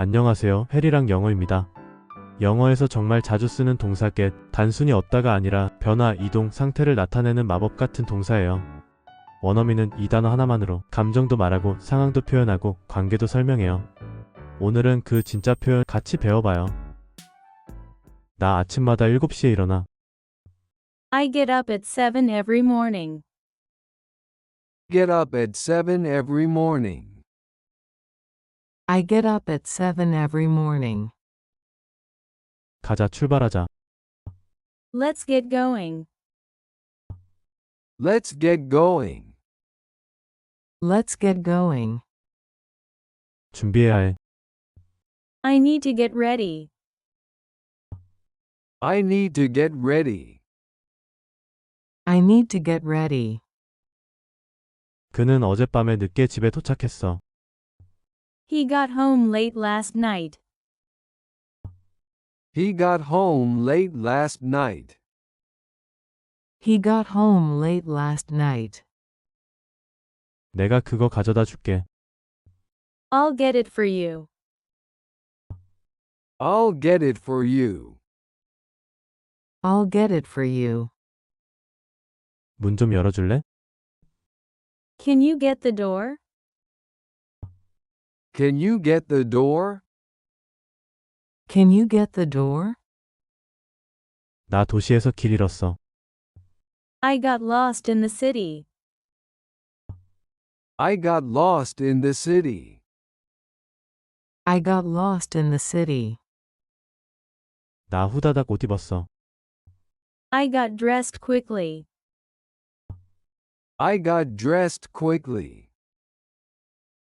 안녕하세요. 해리랑 영어입니다. 영어에서 정말 자주 쓰는 동사 get, 단순히 얻다가 아니라 변화, 이동, 상태를 나타내는 마법 같은 동사예요. 원어민은 이 단어 하나만으로 감정도 말하고 상황도 표현하고 관계도 설명해요. 오늘은 그 진짜 표현 같이 배워봐요. 나 아침마다 7시에 일어나. I get up at 7 every morning. Get up at 7 every morning. I get up at 7 every morning. 가자, 출발하자. Let's get going. Let's get going. Let's get going. 준비해야 해. I need to get ready. I need to get ready. I need to get ready. 그는 어젯밤에 늦게 집에 도착했어. He got home late last night. He got home late last night. He got home late last night. 내가 그거 가져다 줄게. I'll get it for you. I'll get it for you. I'll get it for you. 문 좀 열어줄래? Can you get the door? Can you get the door? Can you get the door? 나 도시에서 길 잃었어. I got lost in the city. I got lost in the city. I got lost in the city. 나 후다닥 옷 입었어. I got dressed quickly. I got dressed quickly.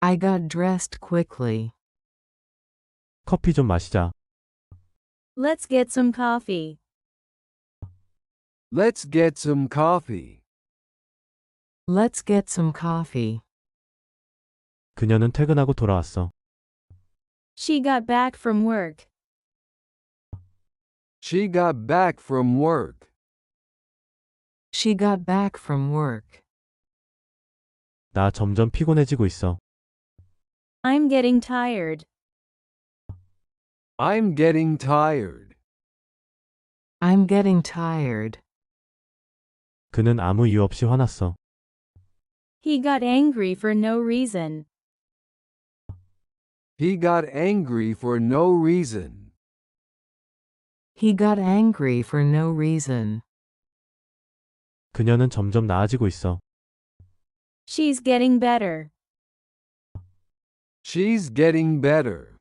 I got dressed quickly. 커피 좀 마시자. Let's get some coffee. Let's get some coffee. Let's get some coffee. 그녀는 퇴근하고 돌아왔어. She got back from work. She got back from work. She got back from work. 나 점점 피곤해지고 있어. I'm getting tired. I'm getting tired. I'm getting tired. 그는 아무 이유 없이 화났어. He got angry for no reason. He got angry for no reason. He got angry for no reason. 그녀는 점점 나아지고 있어. She's getting better. She's getting better.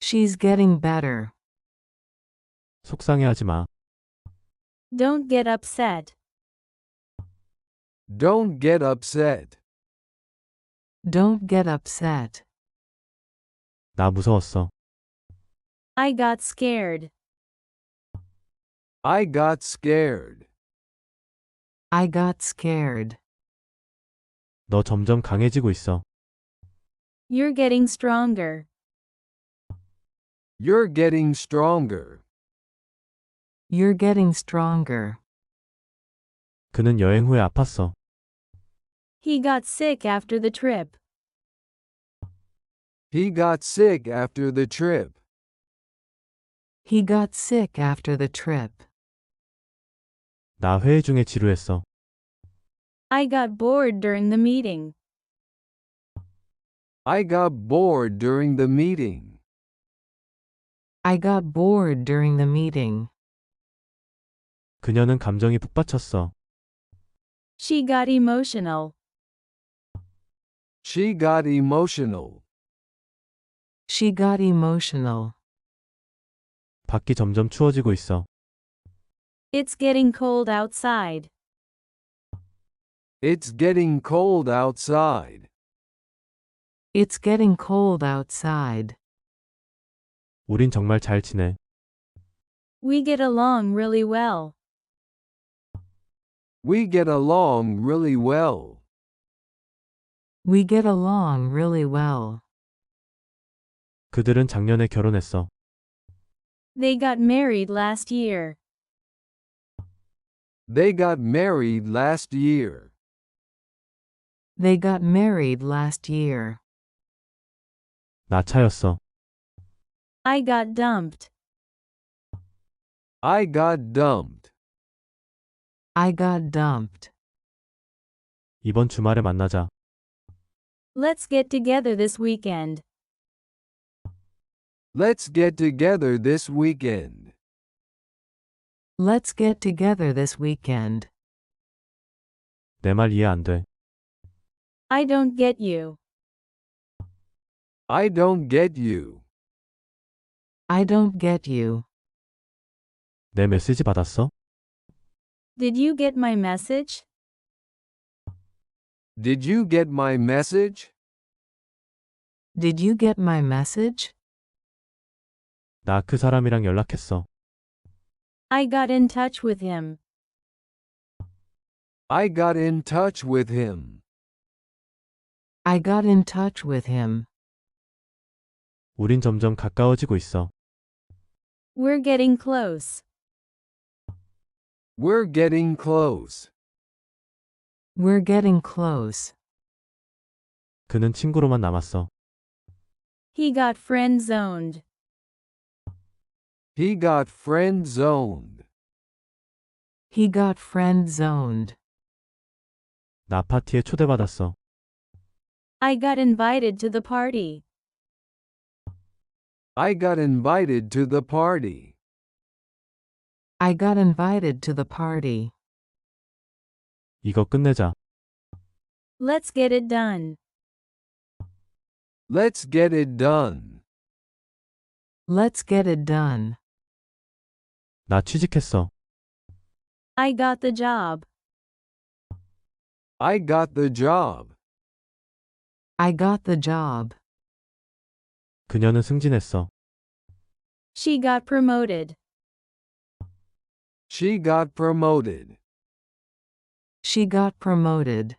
She's getting better. 속상해하지 마. Don't get upset. Don't get upset. Don't get upset. 나 무서웠어. I got scared. I got scared. I got scared. 너 점점 강해지고 있어. You're getting stronger. You're getting stronger. You're getting stronger. 그는 여행 후에 아팠어. He got sick after the trip. He got sick after the trip. He got sick after the trip. 나 회의 중에 지루했어. I got bored during the meeting. I got bored during the meeting. I got bored during the meeting. 그녀는 감정이 북받쳤어. She got emotional. She got emotional. She got emotional. 밖이 점점 추워지고 있어. It's getting cold outside. It's getting cold outside. It's getting cold outside. 우린 정말 잘 지내. We get along really well. We get along really well. We get along really well. 그들은 작년에 결혼했어. They got married last year. They got married last year. They got married last year. 나 차였어. I got dumped. I got dumped. I got dumped. 이번 주말에 만나자. Let's get together this weekend. Let's get together this weekend. Let's get together this weekend. 내 말 이해 안 돼. I don't get you. I don't get you. I don't get you. 내 메시지 받았어? Did you get my message? Did you get my message? Did you get my message? 나 그 사람이랑 연락했어. I got in touch with him. I got in touch with him. I got in touch with him. 우린 점점 가까워지고 있어. We're getting close. We're getting close. We're getting close. 그는 친구로만 남았어. He got friend zoned. He got friend zoned. He got friend zoned. 나 파티에 초대받았어. I got invited to the party. I got invited to the party. I got invited to the party. 이거 끝내자. Let's get it done. Let's get it done. Let's get it done. 나 취직했어. I got the job. I got the job. I got the job. 그녀는 승진했어. She got promoted. She got promoted. She got promoted.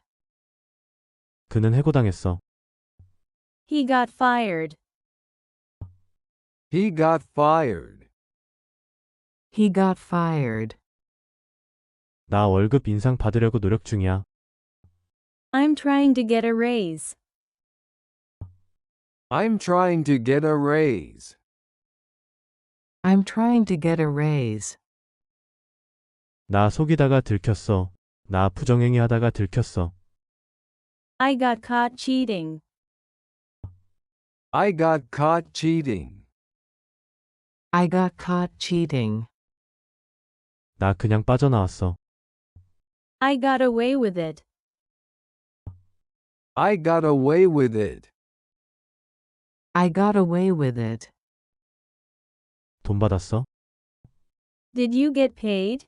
그는 해고당했어. He got fired. He got fired. He got fired. 나 월급 인상 받으려고 노력 중이야. I'm trying to get a raise. I'm trying to get a raise. I'm trying to get a raise. 나 속이다가 들켰어. 나 부정행위 하다가 들켰어. I got caught cheating. I got caught cheating. I got caught cheating. 나 그냥 빠져나왔어. I got away with it. I got away with it. I got away with it. 돈 받았어? Did you get paid?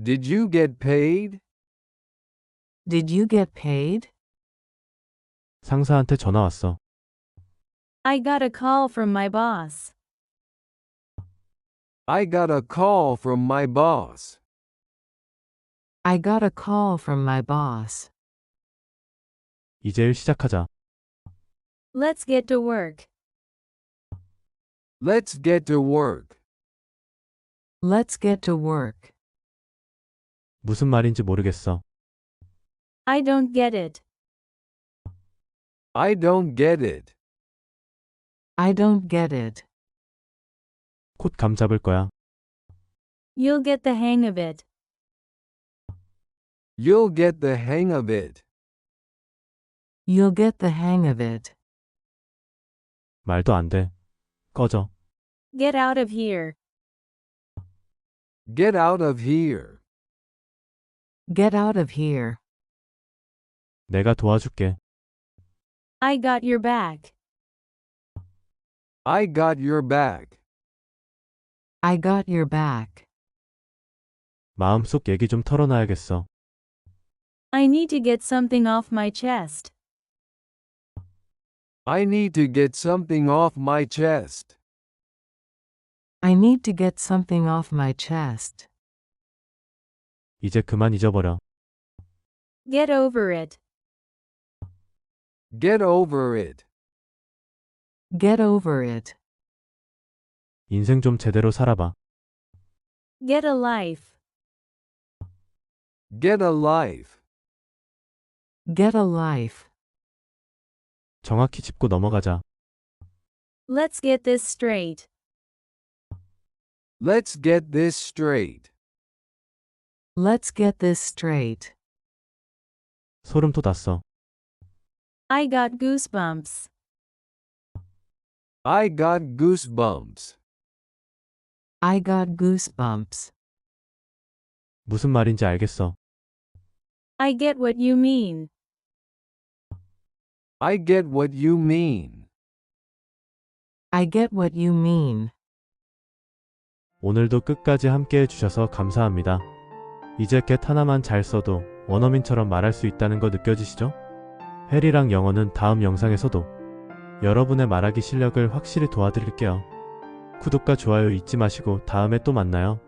Did you get paid? Did you get paid? 상사한테 전화 왔어. I got a call from my boss. I got a call from my boss. I got a call from my boss. 이제 일 시작하자. Let's get to work. Let's get to work. Let's get to work. 무슨 말인지 모르겠어. I don't get it. I don't get it. I don't get it. 곧 감 잡을 거야. You'll get the hang of it. You'll get the hang of it. You'll get the hang of it. 말도 안 돼. 꺼져. Get out of here. Get out of here. Get out of here. 내가 도와줄게. I got your back. I got your back. I got your back. 마음속 얘기 좀 털어놔야겠어. I need to get something off my chest. I need to get something off my chest. I need to get something off my chest. 이제 그만 잊어버려. Get over it. Get over it. Get over it. 인생 좀 제대로 살아봐. Get a life. Get a life. Get a life. 정확히 짚고 넘어가자. Let's get this straight. Let's get this straight. Let's get this straight. 소름 돋았어. I got goosebumps. I got goosebumps. I got goosebumps. 무슨 말인지 알겠어. I get what you mean. I get what you mean. I get what you mean. 오늘도 끝까지 함께 해주셔서 감사합니다. 이제 get 하나만 잘 써도 원어민처럼 말할 수 있다는 거 느껴지시죠? 해리랑 영어는 다음 영상에서도 여러분의 말하기 실력을 확실히 도와드릴게요. 구독과 좋아요 잊지 마시고 다음에 또 만나요.